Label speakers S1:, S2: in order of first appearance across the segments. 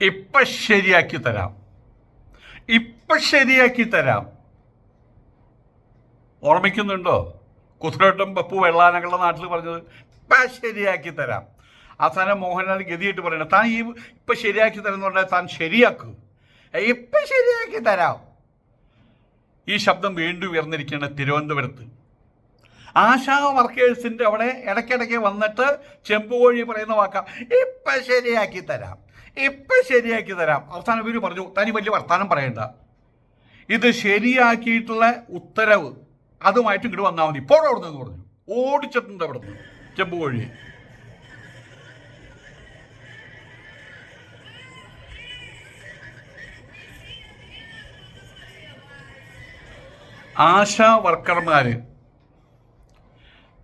S1: ഇപ്പം ശരിയാക്കി തരാം. ഇപ്പം ശരിയാക്കി തരാം. ഓർമ്മിക്കുന്നുണ്ടോ? കുതിരവട്ടം പപ്പു വെള്ളാനകളുടെ നാട്ടിൽ പറഞ്ഞത് ഇപ്പം ശരിയാക്കി തരാം. അവസാനം മോഹൻലാൽ ഗതിയിട്ട് പറയണം താൻ ഈ ഇപ്പം ശരിയാക്കി തരാം എന്ന് പറഞ്ഞാൽ താൻ ശരിയാക്കൂ. ഇപ്പം ശരിയാക്കി തരാം. ഈ ശബ്ദം വീണ്ടും ഉയർന്നിരിക്കുകയാണ് തിരുവനന്തപുരത്ത്. ആശാ വർക്കേഴ്സിന്റെ അവിടെ ഇടയ്ക്കിടയ്ക്ക് വന്നിട്ട് ചെമ്പുകോഴി പറയുന്ന വാക്കാം ഇപ്പം ശരിയാക്കി തരാം. ഇപ്പം ശരിയാക്കി തരാം. അവസാനം ഇവർ പറഞ്ഞു. തനി വലിയ വർത്താനം പറയണ്ട. ഇത് ശരിയാക്കിയിട്ടുള്ള ഉത്തരവ് അതുമായിട്ട് ഇങ്ങോട്ട് വന്നാൽ മതി. ഇപ്പോൾ അവിടെ നിന്ന് പറഞ്ഞു. ഓടിച്ചിട്ടുണ്ട് അവിടെ നിന്ന്. ചെമ്പുകോഴി ആശാ വർക്കർമാർ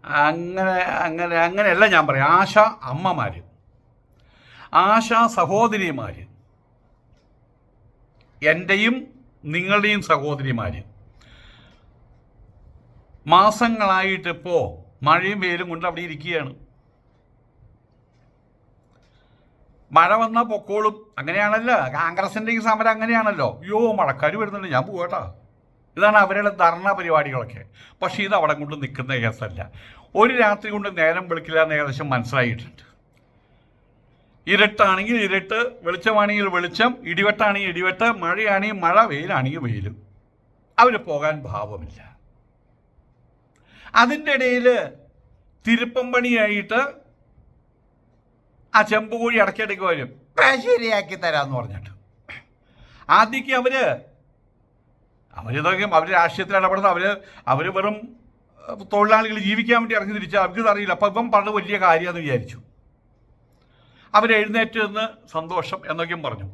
S1: അങ്ങനെ അങ്ങനെ അങ്ങനെയല്ല ഞാൻ പറയാം. ആശാ അമ്മമാർ ആശാ സഹോദരിമാർ എന്റെയും നിങ്ങളുടെയും സഹോദരിമാർ മാസങ്ങളായിട്ടിപ്പോൾ മഴയും വെയിലും കൊണ്ട് അവിടെ ഇരിക്കുകയാണ്. മഴ വന്നാൽ പൊക്കോളും. അങ്ങനെയാണല്ലോ. കോൺഗ്രസിന്റെ ഈ സമരം അങ്ങനെയാണല്ലോ. അയ്യോ മഴക്കാർ വരുന്നുണ്ട്. ഞാൻ പോകട്ടാ ഇതാണ് അവരുടെ ധർണ പരിപാടികളൊക്കെ. പക്ഷേ ഇത് അവിടെ കൊണ്ട് നിൽക്കുന്ന കേസല്ല. ഒരു രാത്രി കൊണ്ട് നേരം വിളിക്കില്ല എന്ന് ഏകദേശം മനസ്സിലായിട്ടുണ്ട്. ഇരുട്ടാണെങ്കിൽ ഇരുട്ട് വെളിച്ചമാണെങ്കിൽ വെളിച്ചം ഇടിവെട്ടാണെങ്കിൽ ഇടിവെട്ട് മഴയാണെങ്കിൽ മഴ വെയിലാണെങ്കിൽ വെയിലും. അവർ പോകാൻ ഭാവമില്ല. അതിന്റെ ഇടയിൽ തിരുപ്പം പണിയായിട്ട് ആ ചെമ്പുകൂടി ഇടയ്ക്കിടയ്ക്ക് വരും. ശരിയാക്കി തരാമെന്ന് പറഞ്ഞിട്ട്. ആദ്യക്ക് അവർ അവരിതൊക്കെ അവർ രാഷ്ട്രീയത്തിൽ ഇടപെടുന്ന അവർ അവർ വെറും തൊഴിലാളികൾ ജീവിക്കാൻ വേണ്ടി ഇറങ്ങി തിരിച്ചാൽ അവർക്ക് അറിയില്ല അപ്പം ഇപ്പം പറഞ്ഞ വലിയ കാര്യമാണെന്ന് വിചാരിച്ചു. അവരെഴുന്നേറ്റ് നിന്ന് സന്തോഷം എന്നൊക്കെയും പറഞ്ഞു.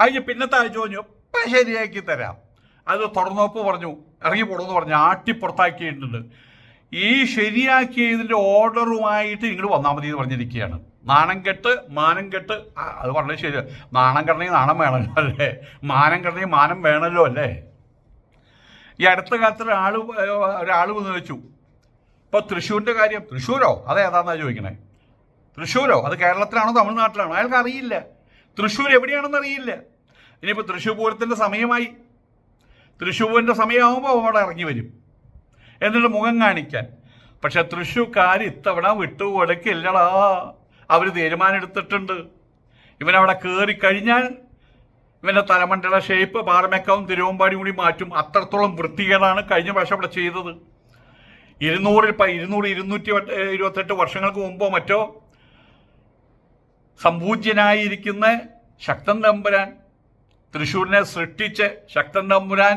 S1: അതിന് പിന്നത്തെ ആഴ്ച പറഞ്ഞു ഇപ്പം ശരിയാക്കി തരാം. അത് തുറന്നോപ്പ് പറഞ്ഞു ഇറങ്ങി പോടുമെന്ന് പറഞ്ഞു ആട്ടി പുറത്താക്കിയിട്ടുണ്ട്. ഈ ശരിയാക്കിയതിന്റെ ഓർഡറുമായിട്ട് നിങ്ങൾ വന്നാൽ മതി എന്ന് പറഞ്ഞിരിക്കുകയാണ്. നാണം കെട്ട് മാനം കെട്ട് അത് പറഞ്ഞത് ശരി നാണം കെട്ടണമെങ്കിൽ നാണം വേണമല്ലോ അല്ലേ? മാനം കെട്ടണമെങ്കിൽ മാനം വേണമല്ലോ അല്ലേ? ഈ അടുത്ത കാലത്ത് ഒരാൾ ഒരാൾ വന്ന് വെച്ചു ഇപ്പോൾ തൃശ്ശൂരിന്റെ കാര്യം തൃശ്ശൂരോ? അതേതാന്നാണ് ചോദിക്കണേ? തൃശ്ശൂരോ? അത് കേരളത്തിലാണോ തമിഴ്നാട്ടിലാണോ? അയാൾക്ക് അറിയില്ല. തൃശ്ശൂർ എവിടെയാണെന്ന് അറിയില്ല. ഇനിയിപ്പോൾ തൃശ്ശൂർ പൂരത്തിന്റെ സമയമായി. തൃശ്ശൂർ പൂരത്തിന്റെ സമയമാകുമ്പോൾ അവിടെ ഇറങ്ങി വരും. എന്നിട്ട് മുഖം കാണിക്കാൻ. പക്ഷെ തൃശ്ശൂർക്കാർ ഇത്തവണ വിട്ടുകൊടുക്കില്ലടാ അവർ തീരുമാനം എടുത്തിട്ടുണ്ട്. ഇവനവിടെ കയറി കഴിഞ്ഞാൽ ഇവന്റെ തലമണ്ഡല ഷേപ്പ് പാറമേക്കാവും തിരുവമ്പാടി കൂടി മാറ്റും. അത്രത്തോളം വൃത്തികേടാണ് കഴിഞ്ഞ പ്രാവശ്യം അവിടെ ചെയ്തത്. ഇരുന്നൂറിൽ ഇരുന്നൂറ് ഇരുന്നൂറ്റി ഇരുപത്തെട്ട് വർഷങ്ങൾക്ക് മുമ്പോ മറ്റോ സംപൂജ്യനായിരിക്കുന്ന ശക്തൻ തമ്പുരാൻ തൃശ്ശൂരിനെ സൃഷ്ടിച്ച് ശക്തൻ തമ്പുരാൻ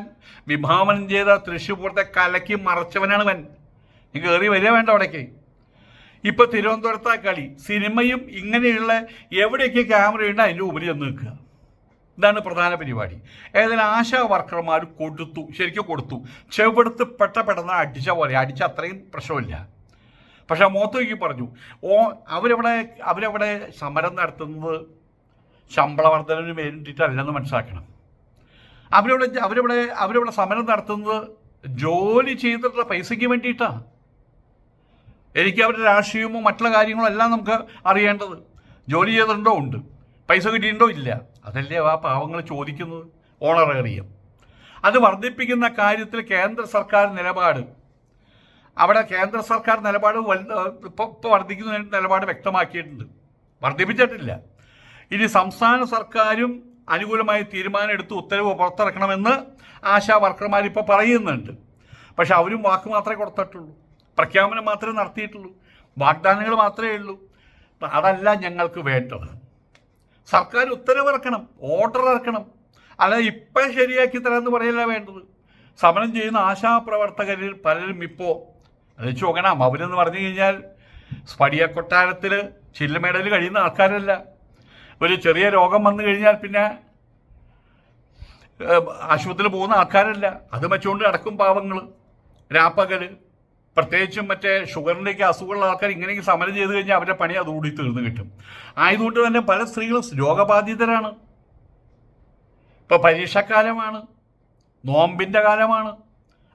S1: വിഭാവനം ചെയ്ത തൃശ്ശൂർ പുറത്തെ കലക്കി മറച്ചവനാണ് വൻ നീ കയറി വരിക വേണ്ട അവിടേക്ക്. ഇപ്പൊ തിരുവനന്തപുരത്തെ കളി സിനിമയും ഇങ്ങനെയുള്ള എവിടെയൊക്കെ ക്യാമറയുണ്ട് അതിന്റെ ഉപരി ചെന്ന് നിൽക്കുക. ഇതാണ് പ്രധാന പരിപാടി. ഏതായാലും ആശാ വർക്കർമാർ കൊടുത്തു ശരിക്കും കൊടുത്തു. ചെവിടുത്ത് പെട്ട പെട്ടെന്ന് അടിച്ച പോലെ അടിച്ച അത്രയും പ്രശ്നമില്ല. പക്ഷെ മോത്തോയ്ക്ക് പറഞ്ഞു ഓ അവരവിടെ അവരവിടെ സമരം നടത്തുന്നത് ശമ്പള വർധനവിന് വേണ്ടിയിട്ടല്ലെന്ന് മനസ്സിലാക്കണം. അവരവിടെ അവരവിടെ അവരവിടെ സമരം നടത്തുന്നത് ജോലി ചെയ്തിട്ടുള്ള പൈസയ്ക്ക് വേണ്ടിയിട്ടാണ് എനിക്ക് അവരുടെ രാഷ്ട്രീയമോ മറ്റുള്ള കാര്യങ്ങളോ എല്ലാം നമുക്ക് അറിയേണ്ടത്. ജോലി ചെയ്തിട്ടുണ്ടോ? ഉണ്ട്. പൈസ കിട്ടിയിട്ടുണ്ടോ? ഇല്ല. അതല്ലേ ആ പാവങ്ങൾ ചോദിക്കുന്നത്? ഓണറേറിയം. അത് വർദ്ധിപ്പിക്കുന്ന കാര്യത്തിൽ കേന്ദ്ര സർക്കാർ നിലപാട് അവിടെ കേന്ദ്ര സർക്കാർ നിലപാട് ഇപ്പോൾ വർദ്ധിക്കുന്ന നിലപാട് വ്യക്തമാക്കിയിട്ടുണ്ട്. വർദ്ധിപ്പിച്ചിട്ടില്ല. ഇനി സംസ്ഥാന സർക്കാരും അനുകൂലമായ തീരുമാനം എടുത്ത് ഉത്തരവ് പുറത്തിറക്കണമെന്ന് ആശാ വർക്കർമാർ ഇപ്പോൾ പറയുന്നുണ്ട്. പക്ഷെ അവരും വാക്ക് മാത്രമേ കൊടുത്തിട്ടുള്ളൂ. പ്രഖ്യാപനം മാത്രമേ നടത്തിയിട്ടുള്ളൂ. വാഗ്ദാനങ്ങൾ മാത്രമേ ഉള്ളൂ. അതല്ല ഞങ്ങൾക്ക് വേണ്ടത്. സർക്കാർ ഉത്തരവിറക്കണം ഓർഡർ ഇറക്കണം. അല്ല ഇപ്പം ശരിയാക്കി തരാമെന്ന് പറയല്ല വേണ്ടത്. സമരം ചെയ്യുന്ന ആശാപ്രവർത്തകരിൽ പലരും ഇപ്പോൾ അത് ചോക്കണം അവരെന്ന് പറഞ്ഞു കഴിഞ്ഞാൽ സ്പടിയ കൊട്ടാരത്തിൽ ചില്ലമേടയിൽ കഴിയുന്ന ആൾക്കാരല്ല. ഒരു ചെറിയ രോഗം വന്നു കഴിഞ്ഞാൽ പിന്നെ ആശുപത്രിയിൽ പോകുന്ന ആൾക്കാരല്ല. അത് വെച്ചുകൊണ്ട് അടക്കും പാവങ്ങൾ രാപ്പകൽ പ്രത്യേകിച്ചും മറ്റേ ഷുഗറിന്റെയൊക്കെ അസുഖമുള്ള ആൾക്കാർ ഇങ്ങനെയൊക്കെ സമരം ചെയ്ത് കഴിഞ്ഞാൽ അവരുടെ പണി അതുകൂടി തീർന്നു കിട്ടും. ആയതുകൊണ്ട് തന്നെ പല സ്ത്രീകളും രോഗബാധിതരാണ്. ഇപ്പം പരീക്ഷാക്കാലമാണ്. നോമ്പിന്റെ കാലമാണ്.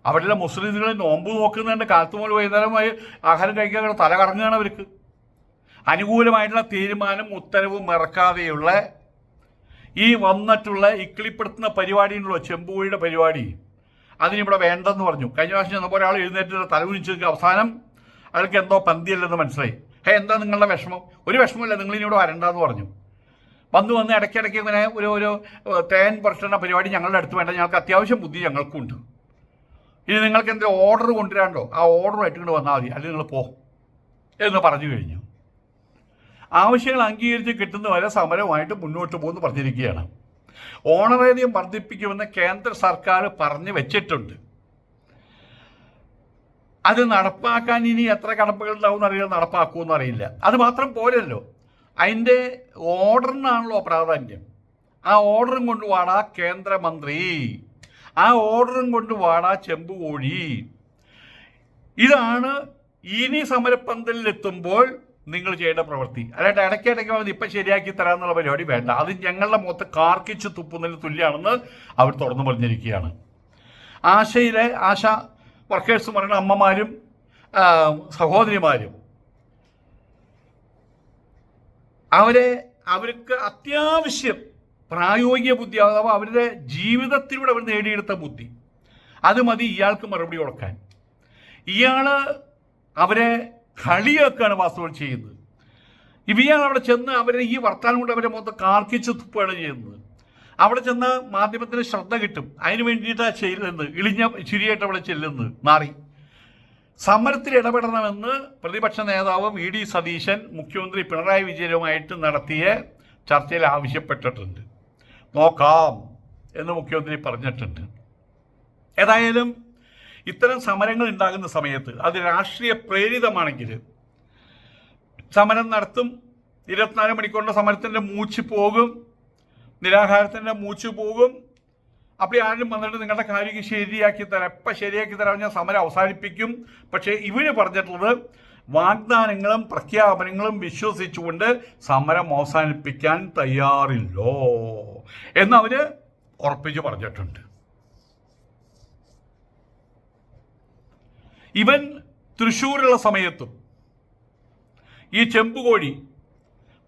S1: അവരുടെ മുസ്ലിംകൾ നോമ്പ് നോക്കുന്നതിന്റെ കാലത്ത് മുതൽ വൈകുന്നേരമായി ആഹാരം കഴിക്കാൻ തല കറങ്ങുകയാണ് അവർക്ക്. അനുകൂലമായിട്ടുള്ള തീരുമാനം ഉത്തരവും ഇറക്കാതെയുള്ള ഈ വന്നിട്ടുള്ള ഇക്കിളിപ്പെടുത്തുന്ന പരിപാടി ഉണ്ടല്ലോ ചെമ്പുകോഴിയുടെ പരിപാടി. അതിനിവിടെ വേണ്ടെന്ന് പറഞ്ഞു. കഴിഞ്ഞ പ്രാവശ്യം ചെന്നപ്പോൾ ഒരാൾ എഴുന്നേറ്റ് തലകുനിച്ച് അവസാനം അയാൾക്ക് എന്തോ പന്തിയല്ലെന്ന് മനസ്സിലായി. ഹേ എന്താ നിങ്ങളുടെ വിഷമം? ഒരു വിഷമമില്ല നിങ്ങൾ ഇനി ഇവിടെ വരണ്ടെന്ന് പറഞ്ഞു. വന്ന് വന്ന് ഇടയ്ക്കിടയ്ക്ക് ഇങ്ങനെ ഒരു ഒരു തേൻ പുറത്തുന്ന പരിപാടി ഞങ്ങളുടെ അടുത്ത് വേണ്ട. ഞങ്ങൾക്ക് അത്യാവശ്യം ബുദ്ധി ഞങ്ങൾക്കുണ്ട്. ഇനി നിങ്ങൾക്ക് എന്തെങ്കിലും ഓർഡർ കൊണ്ടുവരാണ്ടോ ആ ഓർഡർ ഇട്ടുകൊണ്ട് വന്നാൽ മതി. അല്ലെങ്കിൽ നിങ്ങൾ പോ. എന്ന് പറഞ്ഞു കഴിഞ്ഞു. ആവശ്യങ്ങൾ അംഗീകരിച്ച് കിട്ടുന്നവരെ സമരമായിട്ട് മുന്നോട്ട് പോകുന്നു പറഞ്ഞിരിക്കുകയാണ്. ഓണറേറിയം വർദ്ധിപ്പിക്കുമെന്ന് കേന്ദ്ര സർക്കാർ പറഞ്ഞു വെച്ചിട്ടുണ്ട്. അത് നടപ്പാക്കാൻ ഇനി എത്ര കടമ്പകൾ ഉണ്ടാവും അറിയില്ല നടപ്പാക്കുമെന്ന് അറിയില്ല. അത് മാത്രം പോരല്ലോ. അതിന്റെ ഓർഡറിനാണല്ലോ പ്രാധാന്യം. ആ ഓർഡറും കൊണ്ടുപോകാണ് കേന്ദ്രമന്ത്രി. ആ ഓർഡറും കൊണ്ട് വാടാ ചെമ്പ് കോഴി. ഇതാണ് ഇനി സമരപ്പന്തലിൽ എത്തുമ്പോൾ നിങ്ങൾ ചെയ്യേണ്ട പ്രവൃത്തി. അല്ലാണ്ട് ഇടയ്ക്കിടയ്ക്ക് വന്ന് ഇപ്പം ശരിയാക്കി തരാമെന്നുള്ള പരിപാടി വേണ്ട. അത് ഞങ്ങളുടെ മുഖത്ത് കാർക്കിച്ച് തുപ്പുന്നതിന് തുല്യമാണെന്ന് അവർ തുറന്നു പറഞ്ഞിരിക്കുകയാണ്. ആശയിലെ ആശ വർക്കേഴ്സ് പറയുന്ന അമ്മമാരും സഹോദരിമാരും. അവരെ അവർക്ക് അത്യാവശ്യം പ്രായോഗിക ബുദ്ധി അഥവാ അവരുടെ ജീവിതത്തിലൂടെ അവർ നേടിയെടുത്ത ബുദ്ധി. അത് മതി ഇയാൾക്ക് മറുപടി കൊടുക്കാൻ. ഇയാൾ അവരെ കളിയാക്കുകയാണ് വാസ്തവം ചെയ്യുന്നത്. ഇയാൾ അവിടെ ചെന്ന് അവരെ ഈ വർത്താനം കൊണ്ട് അവരെ മൊത്തം കാർക്കിച്ച് തുപ്പുകയാണ് ചെയ്യുന്നത്. അവിടെ ചെന്ന് മാധ്യമത്തിന് ശ്രദ്ധ കിട്ടും. അതിന് വേണ്ടിയിട്ടാണ് ചെല്ലുന്നത്. ഇളിഞ്ഞ ചിരിയായിട്ട് അവിടെ ചെല്ലുന്നത്. മാറി. സമരത്തിൽ ഇടപെടണമെന്ന് പ്രതിപക്ഷ നേതാവ് വി. ഡി. സതീശൻ മുഖ്യമന്ത്രി പിണറായി വിജയനുമായിട്ട് നടത്തിയ ചർച്ചയിൽ ആവശ്യപ്പെട്ടിട്ടുണ്ട്. നോക്കാം എന്ന് മുഖ്യമന്ത്രി പറഞ്ഞിട്ടുണ്ട്. ഏതായാലും ഇത്തരം സമരങ്ങൾ ഉണ്ടാകുന്ന സമയത്ത് അത് രാഷ്ട്രീയ പ്രേരിതമാണെങ്കിൽ സമരം നടത്തും. ഇരുപത്തിനാല് മണിക്കൂറിന്റെ സമരത്തിന്റെ മൂച്ച് പോകും. നിരാഹാരത്തിന്റെ മൂച്ച് പോകും. അപ്പോൾ ആരും വന്നിട്ട് നിങ്ങളുടെ കാര്യം ശരിയാക്കി തരാം. എപ്പോൾ ശരിയാക്കി തരാം ഞാൻ സമരം അവസാനിപ്പിക്കും. പക്ഷേ ഇവർ പറഞ്ഞിട്ടുള്ളത് വാഗ്ദാനങ്ങളും പ്രഖ്യാപനങ്ങളും വിശ്വസിച്ചുകൊണ്ട് സമരം അവസാനിപ്പിക്കാൻ തയ്യാറില്ലോ എന്നവർ ഉറപ്പിച്ച് പറഞ്ഞിട്ടുണ്ട്. ഇവൻ തൃശ്ശൂരുള്ള സമയത്തും ഈ ചെമ്പുകോഴി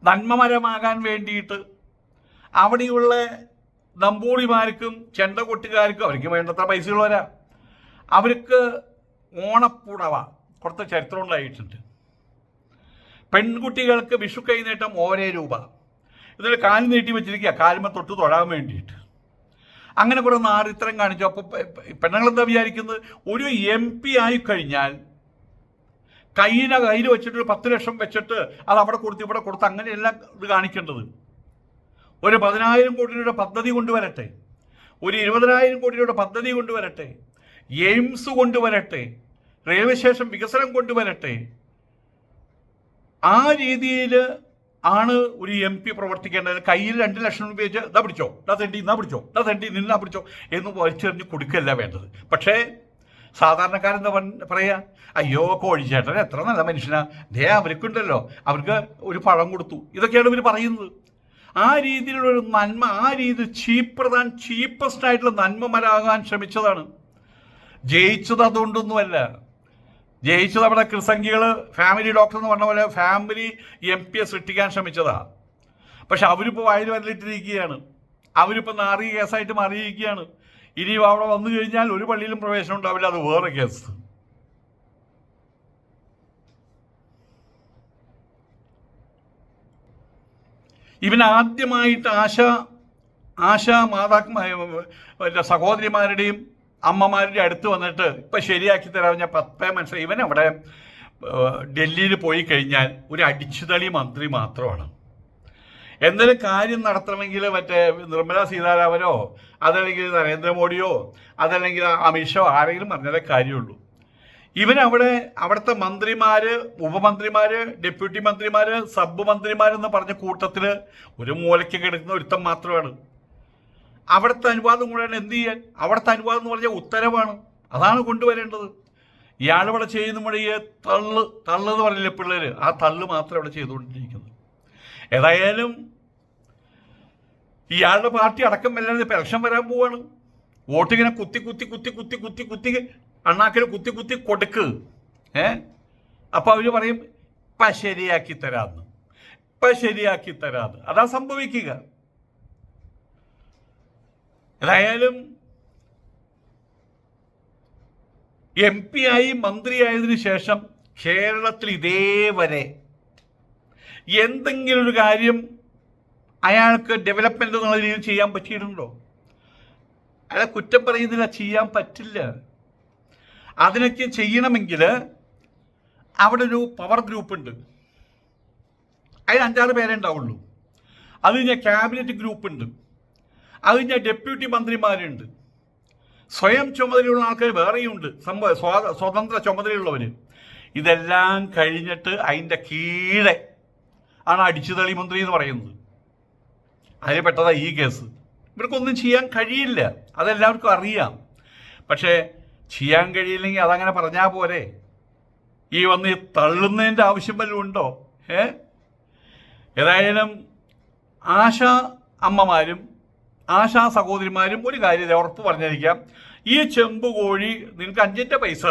S1: നന്മമരമാകാൻ വേണ്ടിയിട്ട് അവിടെയുള്ള നമ്പൂളിമാർക്കും ചെണ്ടകൊട്ടുകാർക്കും അവർക്ക് വേണ്ടത്ര പൈസയുള്ളവരാ. അവർക്ക് ഓണപ്പുടവ. കുറച്ച് ചരിത്രം ആയിട്ടുണ്ട് പെൺകുട്ടികൾക്ക് വിഷു കൈനീട്ടം ഓരേ രൂപ. ഇതിൽ കാൽ നീട്ടി വെച്ചിരിക്കുക. കാലുമ തൊട്ട് തൊഴാൻ വേണ്ടിയിട്ട്. അങ്ങനെ കുറെ നാറിത്തരം കാണിച്ചു. അപ്പോൾ പെണ്ണുങ്ങൾ എന്താ വിചാരിക്കുന്നത്? ഒരു എം പി ആയി കഴിഞ്ഞാൽ കയ്യിലെ കയ്യിൽ വെച്ചിട്ട് പത്ത് ലക്ഷം വെച്ചിട്ട് അത് അവിടെ കൊടുത്ത് ഇവിടെ കൊടുത്ത് അങ്ങനെയല്ല ഇത് കാണിക്കേണ്ടത്. ഒരു പതിനായിരം കോടി രൂപയുടെ പദ്ധതി കൊണ്ടുവരട്ടെ. ഒരു ഇരുപതിനായിരം കോടി രൂപയുടെ പദ്ധതി കൊണ്ടുവരട്ടെ. എയിംസ് കൊണ്ടുവരട്ടെ. റെയിൽവേ സ്റ്റേഷൻ വികസനം കൊണ്ടുവരട്ടെ. ആ രീതിയിൽ ആണ് ഒരു എം പി പ്രവർത്തിക്കേണ്ടത്. കയ്യിൽ രണ്ട് ലക്ഷം രൂപ വെച്ച് ഇതാ പിടിച്ചോ ഇതാ തണ്ടി ഇന്നാ പിടിച്ചോ ഇതാ തണ്ടി നിന്നാ പിടിച്ചോ എന്ന് വലിച്ചെറിഞ്ഞ് കൊടുക്കല്ല വേണ്ടത്. പക്ഷേ സാധാരണക്കാരെന്താ പറ- പറയാ? അയ്യോ കോഴിച്ചേട്ടൻ എത്ര നല്ല മനുഷ്യനാ. ദേ അവർക്കുണ്ടല്ലോ. അവർക്ക് ഒരു പഴം കൊടുത്തു. ഇതൊക്കെയാണ് ഇവർ പറയുന്നത്. ആ രീതിയിലുള്ള ഒരു നന്മ ആ രീതി ചീപ്പർ താൻ ചീപ്പസ്റ്റ് ആയിട്ടുള്ള നന്മ മരാകാൻ ശ്രമിച്ചതാണ്. ജയിച്ചത് അതുകൊണ്ടൊന്നുമല്ല. ജയിച്ചത് നമ്മുടെ കൃസംഖികൾ ഫാമിലി ഡോക്ടർ എന്ന് പറഞ്ഞ പോലെ ഫാമിലി എം പിയെ സൃഷ്ടിക്കാൻ ശ്രമിച്ചതാ. പക്ഷെ അവരിപ്പോൾ വായിൽ വരലിട്ടിരിക്കുകയാണ്. അവരിപ്പോൾ നാറി കേസായിട്ട് മാറിയിരിക്കുകയാണ്. ഇനി അവിടെ വന്നു കഴിഞ്ഞാൽ ഒരു പള്ളിയിലും പ്രവേശനം ഉണ്ടാവില്ല അത് വേറെ കേസ് ഇവൻ ആദ്യമായിട്ട് ആശ ആശ മാതാക്കന്മാരുടെ സഹോദരിമാരുടെയും അമ്മമാരുടെ അടുത്ത് വന്നിട്ട് ഇപ്പം ശരിയാക്കി തരാൻ ഞാൻ പത്തേ മനസ്സിലായി. ഇവൻ അവിടെ ഡൽഹിയിൽ പോയി കഴിഞ്ഞാൽ ഒരു അടിച്ചുതളി മന്ത്രി മാത്രമാണ്. എന്തെങ്കിലും കാര്യം നടത്തണമെങ്കിൽ മറ്റേ നിർമ്മല സീതാരാമനോ അതല്ലെങ്കിൽ നരേന്ദ്രമോദിയോ അതല്ലെങ്കിൽ അമിത്ഷോ ആരെങ്കിലും പറഞ്ഞാലേ കാര്യമുള്ളൂ. ഇവൻ അവിടെ അവിടുത്തെ മന്ത്രിമാര് ഉപമന്ത്രിമാര് ഡെപ്യൂട്ടി മന്ത്രിമാര് സബ് മന്ത്രിമാരെന്ന് പറഞ്ഞ കൂട്ടത്തിൽ ഒരു മൂലയ്ക്ക് കിടക്കുന്ന ഒരുത്തം മാത്രമാണ്. അവിടുത്തെ അനുവാദം കൂടെയാണ് എന്ത് ചെയ്യാൻ? അവിടുത്തെ അനുവാദം എന്ന് പറഞ്ഞാൽ ഉത്തരവാണ്. അതാണ് കൊണ്ടുവരേണ്ടത്. ഇയാൾ ഇവിടെ ചെയ്യുന്ന ഈ തള്ള് തള്ളെന്ന് പറഞ്ഞില്ലേ പിള്ളേര്? ആ തള്ള് മാത്രം ഇവിടെ ചെയ്തുകൊണ്ടിരിക്കുന്നത്. ഏതായാലും ഇയാളുടെ പാർട്ടി അടക്കം വല്ലാതെ ഇപ്പം വരാൻ പോവാണ്. വോട്ടിങ്ങനെ കുത്തി കുത്തി കുത്തി കുത്തി കുത്തി കുത്തി അണ്ണാക്കിന് കുത്തി കുത്തി കൊടുക്ക്. ഏ? അപ്പോൾ അവർ പറയും ഇപ്പം ശരിയാക്കി തരാമെന്ന് ഇപ്പം ശരിയാക്കി തരാമെന്ന് അതാ സംഭവിക്കുക. ഏതായാലും എം പി ആയി മന്ത്രിയായതിനു ശേഷം കേരളത്തിൽ ഇതേവരെ എന്തെങ്കിലും ഒരു കാര്യം അയാൾക്ക് ഡെവലപ്മെന്റ് എന്നുള്ള രീതിയിൽ ചെയ്യാൻ പറ്റിയിട്ടുണ്ടോ? അയാളെ കുറ്റം പറയുന്നില്ല ചെയ്യാൻ പറ്റില്ല. അതിനൊക്കെ ചെയ്യണമെങ്കിൽ അവിടെ ഒരു പവർ ഗ്രൂപ്പ് ഉണ്ട്. അതിൽ അഞ്ചാറ് പേരെ ഉണ്ടാവുള്ളൂ. അത് കഴിഞ്ഞാൽ ക്യാബിനറ്റ് ഗ്രൂപ്പ് ഉണ്ട്. അത് കഴിഞ്ഞാൽ ഡെപ്യൂട്ടി മന്ത്രിമാരുണ്ട്. സ്വയം ചുമതലയുള്ള ആൾക്കാർ വേറെയുണ്ട്. സംഭവ സ്വാത സ്വതന്ത്ര ചുമതലയുള്ളവർ ഇതെല്ലാം കഴിഞ്ഞിട്ട് അതിന്റെ കീഴെ ആണ് അടിച്ചുതളി മന്ത്രി എന്ന് പറയുന്നത്. അതിൽ പെട്ടതാ ഈ കേസ്. ഇവർക്കൊന്നും ചെയ്യാൻ കഴിയില്ല. അതെല്ലാവർക്കും അറിയാം. പക്ഷേ ചെയ്യാൻ കഴിയില്ലെങ്കിൽ അതങ്ങനെ പറഞ്ഞാൽ പോരെ? ഈ വന്ന് തള്ളുന്നതിന്റെ ആവശ്യം വല്ലതും ഉണ്ടോ? ഏ? ഏതായാലും ആശാ അമ്മമാരും ആശാ സഹോദരിമാരും ഒരു കാര്യം ഉറപ്പ് പറഞ്ഞിരിക്കാം. ഈ ചെമ്പ് കോഴി നിനക്ക് അഞ്ചിന്റെ പൈസ.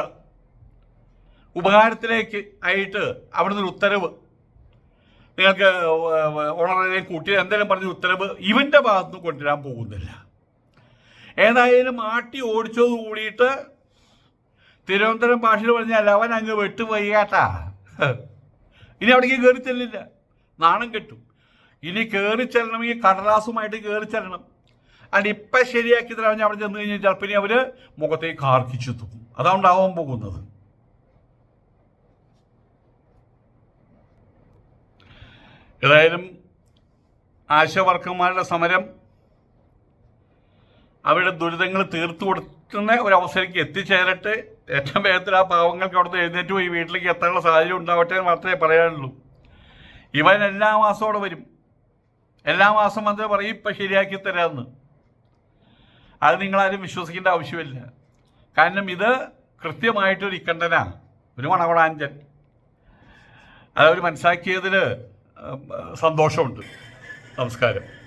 S1: ഉപകാരത്തിലേക്ക് ആയിട്ട് അവിടുന്ന് ഒരു ഉത്തരവ്. നിങ്ങൾക്ക് ഓണറിനെ കൂട്ടി എന്തെങ്കിലും പറഞ്ഞ ഉത്തരവ് ഇവന്റെ ഭാഗത്ത് കൊണ്ടുവരാൻ പോകുന്നില്ല. ഏതായാലും ആട്ടി ഓടിച്ചത് കൂടിയിട്ട് തിരുവനന്തപുരം ഭാഷയിൽ പറഞ്ഞാൽ അവൻ അങ്ങ് വെട്ടുപോയിട്ടാ ഇനി അവിടേക്ക് കയറി ചെല്ലില്ല. നാണം കെട്ടും. ഇനി കയറി ചെല്ലണമെങ്കിൽ കടലാസുമായിട്ട് കയറി ചെല്ലണം. അണ്ട് ഇപ്പം ശരിയാക്കി തരാൻ അവിടെ ചെന്ന് കഴിഞ്ഞാൽ ചിലപ്പോൾ ഇനി അവർ മുഖത്തേക്ക് ആർക്കിച്ചു തൂക്കും. അതുകൊണ്ടാവാൻ പോകുന്നത്. ഏതായാലും ആശാവർക്കന്മാരുടെ സമരം അവരുടെ ദുരിതങ്ങൾ തീർത്തു കൊടുക്കുന്ന ഒരു അവസരയ്ക്ക് എത്തിച്ചേരട്ടെ. ഏറ്റവും വേഗത്തിൽ ആ പാവങ്ങൾക്ക് അവിടുന്ന് എഴുന്നേറ്റ് പോയി വീട്ടിലേക്ക് എത്താനുള്ള സാഹചര്യം ഉണ്ടാവട്ടെ എന്ന് മാത്രമേ പറയാനുള്ളൂ. ഇവൻ എല്ലാ മാസവും അവിടെ വരും. എല്ലാ മാസം വന്ന് പറയും ഇപ്പം ശരിയാക്കി തരാമെന്ന് അത് നിങ്ങളാരും വിശ്വസിക്കേണ്ട ആവശ്യമില്ല. കാരണം ഇത് കൃത്യമായിട്ടൊരു ഇക്കണ്ടനാണ് ഒരു മണവളാഞ്ചൻ. അതവർ മനസ്സിലാക്കിയതിൽ സന്തോഷമുണ്ട്. നമസ്കാരം.